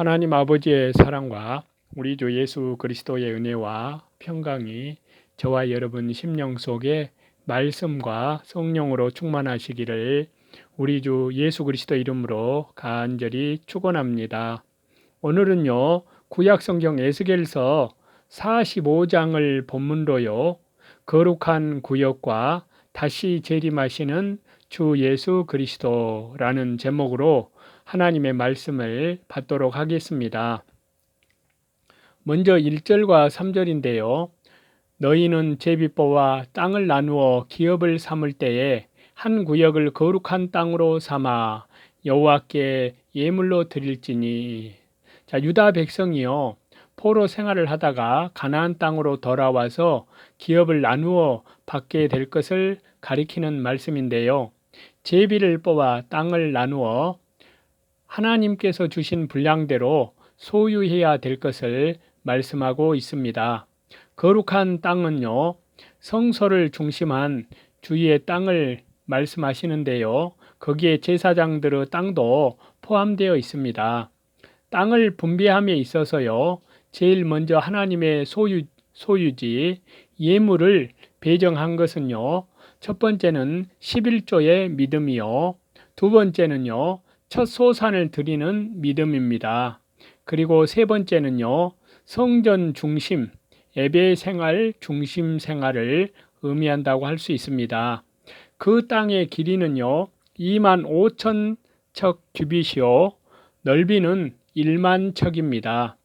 하나님 아버지의 사랑과 우리 주 예수 그리스도의 은혜와 평강이 저와 여러분 심령 속에 말씀과 성령으로 충만하시기를 우리 주 예수 그리스도 이름으로 간절히 축원합니다. 오늘은요. 구약 성경 에스겔서 45장을 본문로요. 거룩한 구역과 다시 재림하시는 주 예수 그리스도라는 제목으로 하나님의 말씀을 받도록 하겠습니다. 먼저 1절과 3절인데요. 너희는 제비뽀와 땅을 나누어 기업을 삼을 때에 한 구역을 거룩한 땅으로 삼아 여호와께 예물로 드릴지니 자 유다 백성이요 포로 생활을 하다가 가나안 땅으로 돌아와서 기업을 나누어 받게 될 것을 가리키는 말씀인데요. 제비를 뽑아 땅을 나누어 하나님께서 주신 분량대로 소유해야 될 것을 말씀하고 있습니다. 거룩한 땅은요, 성소를 중심한 주위의 땅을 말씀하시는데요. 거기에 제사장들의 땅도 포함되어 있습니다. 땅을 분배함에 있어서요, 제일 먼저 하나님의 소유, 소유지, 예물을 배정한 것은요, 첫 번째는 11조의 믿음이요, 두 번째는요, 첫 소산을 드리는 믿음입니다. 그리고 세 번째는요, 성전 중심, 예배 생활 중심 생활을 의미한다고 할 수 있습니다. 그 땅의 길이는요, 2만 5천 척 규빗이요, 넓이는 1만 척입니다.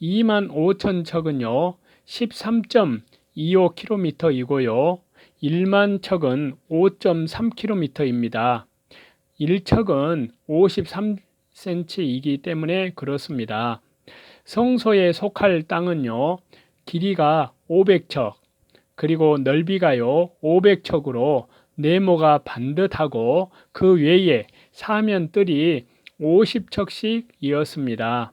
2만 5천 척은요, 13.25km이고요, 1만 척은 5.3km입니다. 1척은 53cm이기 때문에 그렇습니다. 성소에 속할 땅은요, 길이가 500척, 그리고 넓이가요, 500척으로 네모가 반듯하고 그 외에 사면뜰이 50척씩 이었습니다.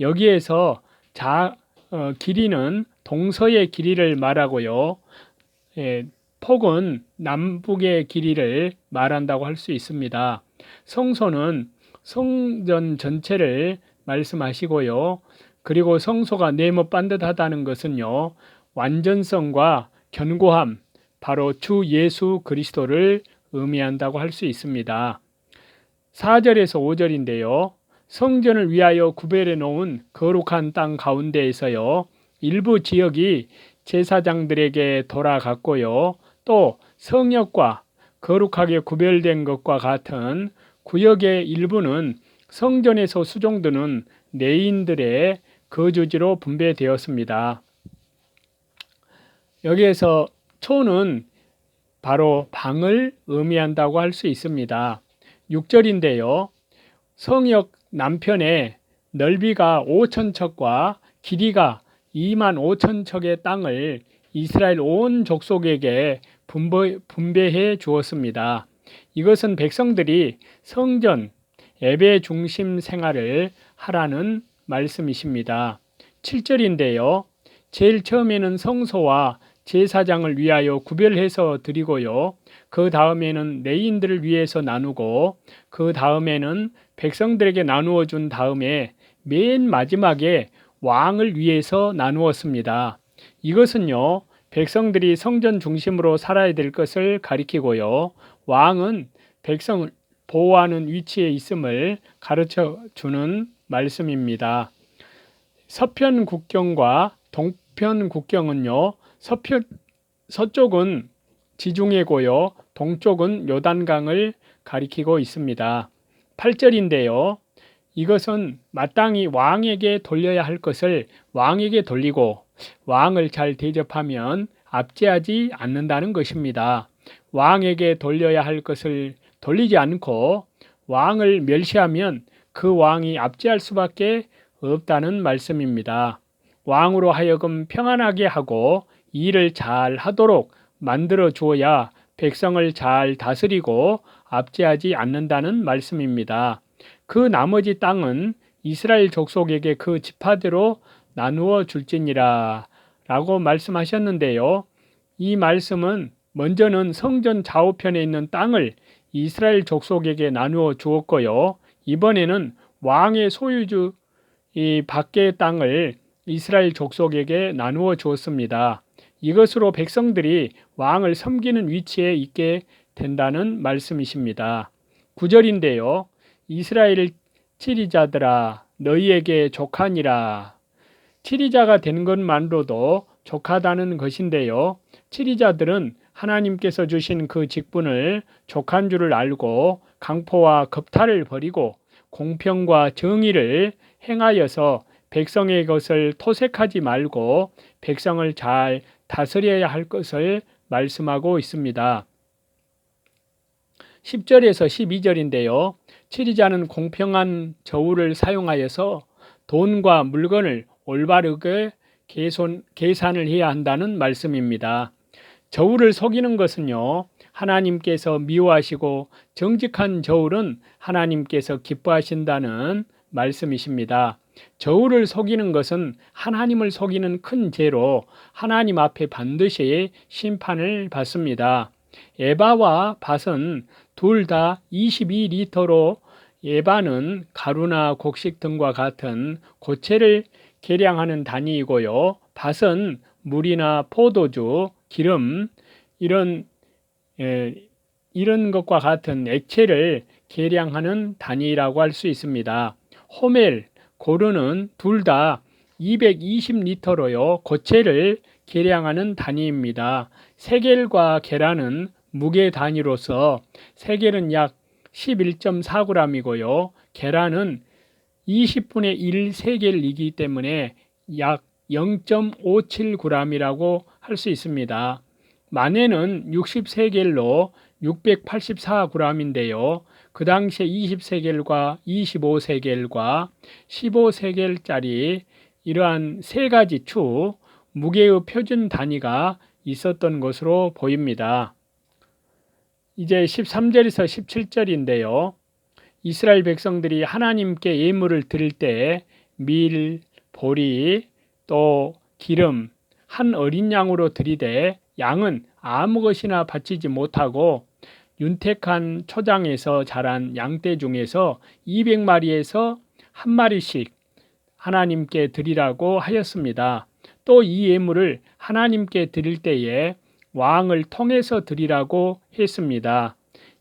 여기에서 자, 어, 길이는 동서의 길이를 말하고요. 예, 폭은 남북의 길이를 말한다고 할 수 있습니다. 성소는 성전 전체를 말씀하시고요. 그리고 성소가 네모 반듯하다는 것은요. 완전성과 견고함, 바로 주 예수 그리스도를 의미한다고 할 수 있습니다. 4절에서 5절인데요. 성전을 위하여 구별해 놓은 거룩한 땅 가운데에서요. 일부 지역이 제사장들에게 돌아갔고요. 또 성역과 거룩하게 구별된 것과 같은 구역의 일부는 성전에서 수종드는 내인들의 거주지로 분배되었습니다. 여기에서 초는 바로 방을 의미한다고 할 수 있습니다. 6절인데요. 성역 남편에 넓이가 5천 척과 길이가 2만 5천 척의 땅을 이스라엘 온 족속에게 분배, 분배해 주었습니다. 이것은 백성들이 성전, 예배 중심 생활을 하라는 말씀이십니다. 7절인데요. 제일 처음에는 성소와 제사장을 위하여 구별해서 드리고요. 그 다음에는 레인들을 위해서 나누고 그 다음에는 백성들에게 나누어 준 다음에 맨 마지막에 왕을 위해서 나누었습니다. 이것은요. 백성들이 성전 중심으로 살아야 될 것을 가리키고요. 왕은 백성을 보호하는 위치에 있음을 가르쳐 주는 말씀입니다. 서편 국경과 동편 국경은요. 서편 서쪽은 지중해고요. 동쪽은 요단강을 가리키고 있습니다. 8절인데요. 이것은 마땅히 왕에게 돌려야 할 것을 왕에게 돌리고 왕을 잘 대접하면 압제하지 않는다는 것입니다. 왕에게 돌려야 할 것을 돌리지 않고 왕을 멸시하면 그 왕이 압제할 수밖에 없다는 말씀입니다. 왕으로 하여금 평안하게 하고 일을 잘 하도록 만들어 주어야 백성을 잘 다스리고 압제하지 않는다는 말씀입니다. 그 나머지 땅은 이스라엘 족속에게 그 지파대로 나누어 줄지니라 라고 말씀하셨는데요. 이 말씀은 먼저는 성전 좌우편에 있는 땅을 이스라엘 족속에게 나누어 주었고요. 이번에는 왕의 소유주 이 밖의 땅을 이스라엘 족속에게 나누어 주었습니다. 이것으로 백성들이 왕을 섬기는 위치에 있게 된다는 말씀이십니다. 9절인데요. 이스라엘 치리자들아 너희에게 족하니라. 치리자가 되는 것만으로도 족하다는 것인데요. 치리자들은 하나님께서 주신 그 직분을 족한 줄을 알고 강포와 겁탈을 버리고 공평과 정의를 행하여서 백성의 것을 토색하지 말고 백성을 잘 다스려야 할 것을 말씀하고 있습니다. 10절에서 12절인데요. 치리자는 공평한 저울을 사용하여서 돈과 물건을 올바르게 계손, 계산을 해야 한다는 말씀입니다. 저울을 속이는 것은요, 하나님께서 미워하시고 정직한 저울은 하나님께서 기뻐하신다는 말씀이십니다. 저울을 속이는 것은 하나님을 속이는 큰 죄로 하나님 앞에 반드시 심판을 받습니다. 에바와 밭은 둘 다 22리터로 에바는 가루나 곡식 등과 같은 고체를 계량하는 단위이고요. 밭은 물이나 포도주, 기름 이런 에, 이런 것과 같은 액체를 계량하는 단위라고 할 수 있습니다. 호멜, 고르는 둘 다 220리터로요. 고체를 계량하는 단위입니다. 세겔과 계란은 무게 단위로서 세겔은 약 11.4g이고요. 계란은 20분의 1 세겔 이기 때문에 약 0.57g이라고 할 수 있습니다. 만에는 60세겔로 684g인데요. 그 당시에 20세겔과 25세겔과 15세겔짜리 이러한 세 가지 추 무게의 표준 단위가 있었던 것으로 보입니다. 이제 13절에서 17절인데요. 이스라엘 백성들이 하나님께 예물을 드릴 때 밀, 보리, 또 기름 한 어린 양으로 드리되 양은 아무 것이나 바치지 못하고 윤택한 초장에서 자란 양떼 중에서 200마리에서 한 마리씩 하나님께 드리라고 하였습니다. 또 이 예물을 하나님께 드릴 때에 왕을 통해서 드리라고 했습니다.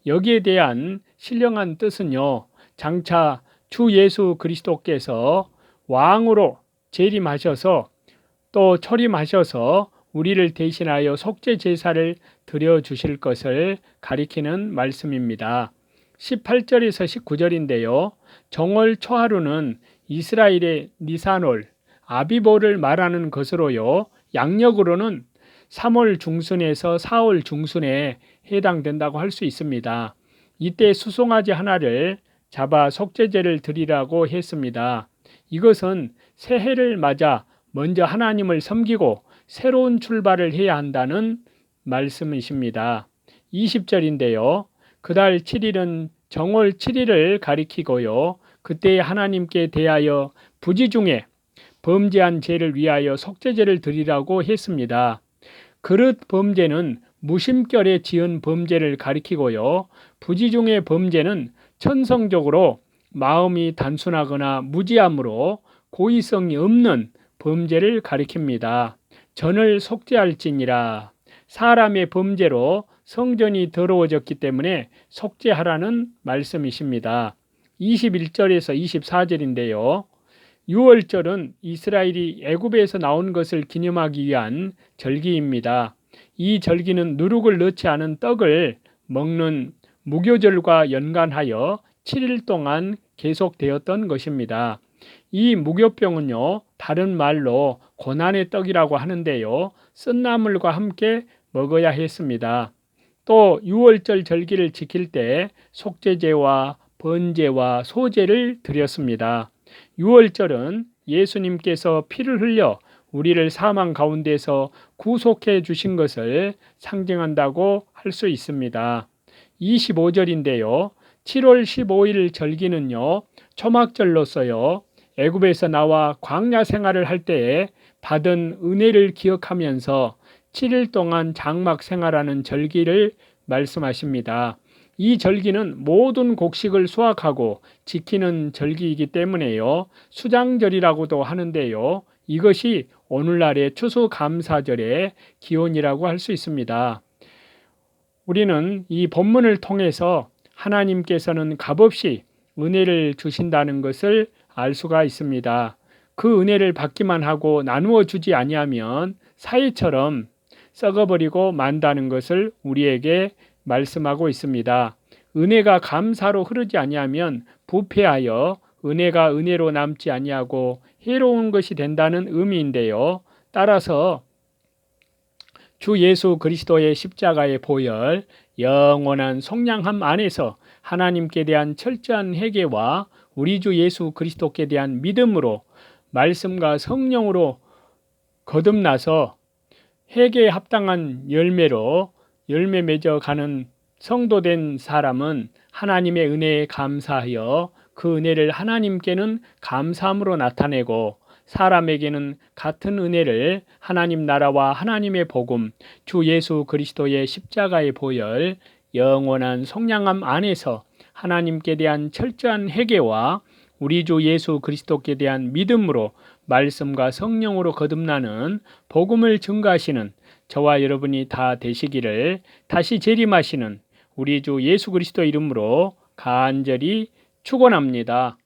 여기에 대한 신령한 뜻은요. 장차 주 예수 그리스도께서 왕으로 재림하셔서 또 초림하셔서 우리를 대신하여 속죄 제사를 드려 주실 것을 가리키는 말씀입니다. 18절에서 19절인데요. 정월 초하루는 이스라엘의 니사놀, 아비보를 말하는 것으로요. 양력으로는 3월 중순에서 4월 중순에 해당된다고 할 수 있습니다. 이때 수송아지 하나를 잡아 속죄제를 드리라고 했습니다. 이것은 새해를 맞아 먼저 하나님을 섬기고 새로운 출발을 해야 한다는 말씀이십니다. 20절인데요. 그달 7일은 정월 7일을 가리키고요. 그때 하나님께 대하여 부지 중에 범죄한 죄를 위하여 속죄제를 드리라고 했습니다. 그릇 범죄는 무심결에 지은 범죄를 가리키고요. 부지 중의 범죄는 천성적으로 마음이 단순하거나 무지함으로 고의성이 없는 범죄를 가리킵니다. 전을 속죄할지니라 사람의 범죄로 성전이 더러워졌기 때문에 속죄하라는 말씀이십니다. 21절에서 24절인데요. 6월절은 이스라엘이 애굽에서 나온 것을 기념하기 위한 절기입니다. 이 절기는 누룩을 넣지 않은 떡을 먹는 무교절과 연관하여 7일 동안 계속되었던 것입니다. 이 무교병은요, 다른 말로 고난의 떡이라고 하는데요, 쓴나물과 함께 먹어야 했습니다. 또 6월절 절기를 지킬 때 속죄제와 번제와 소제를 드렸습니다. 6월절은 예수님께서 피를 흘려 우리를 사망 가운데서 구속해 주신 것을 상징한다고 할 수 있습니다. 25절인데요. 7월 15일 절기는요. 초막절로서요. 애굽에서 나와 광야 생활을 할 때에 받은 은혜를 기억하면서 7일 동안 장막 생활하는 절기를 말씀하십니다. 이 절기는 모든 곡식을 수확하고 지키는 절기이기 때문에요. 수장절이라고도 하는데요. 이것이 오늘날의 추수감사절의 기원이라고 할 수 있습니다. 우리는 이 본문을 통해서 하나님께서는 값없이 은혜를 주신다는 것을 알 수가 있습니다. 그 은혜를 받기만 하고 나누어 주지 아니하면 사이처럼 썩어버리고 만다는 것을 우리에게 말씀하고 있습니다. 은혜가 감사로 흐르지 아니하면 부패하여 은혜가 은혜로 남지 아니하고 해로운 것이 된다는 의미인데요. 따라서 주 예수 그리스도의 십자가의 보혈, 영원한 속량함 안에서 하나님께 대한 철저한 회개와 우리 주 예수 그리스도께 대한 믿음으로 말씀과 성령으로 거듭나서 회개에 합당한 열매로 열매 맺어 가는 성도 된 사람은 하나님의 은혜에 감사하여 그 은혜를 하나님께는 감사함으로 나타내고 사람에게는 같은 은혜를 하나님 나라와 하나님의 복음, 주 예수 그리스도의 십자가의 보혈, 영원한 속량함 안에서 하나님께 대한 철저한 회개와 우리 주 예수 그리스도께 대한 믿음으로 말씀과 성령으로 거듭나는 복음을 증가하시는 저와 여러분이 다 되시기를 다시 재림하시는 우리 주 예수 그리스도 이름으로 간절히 축원합니다.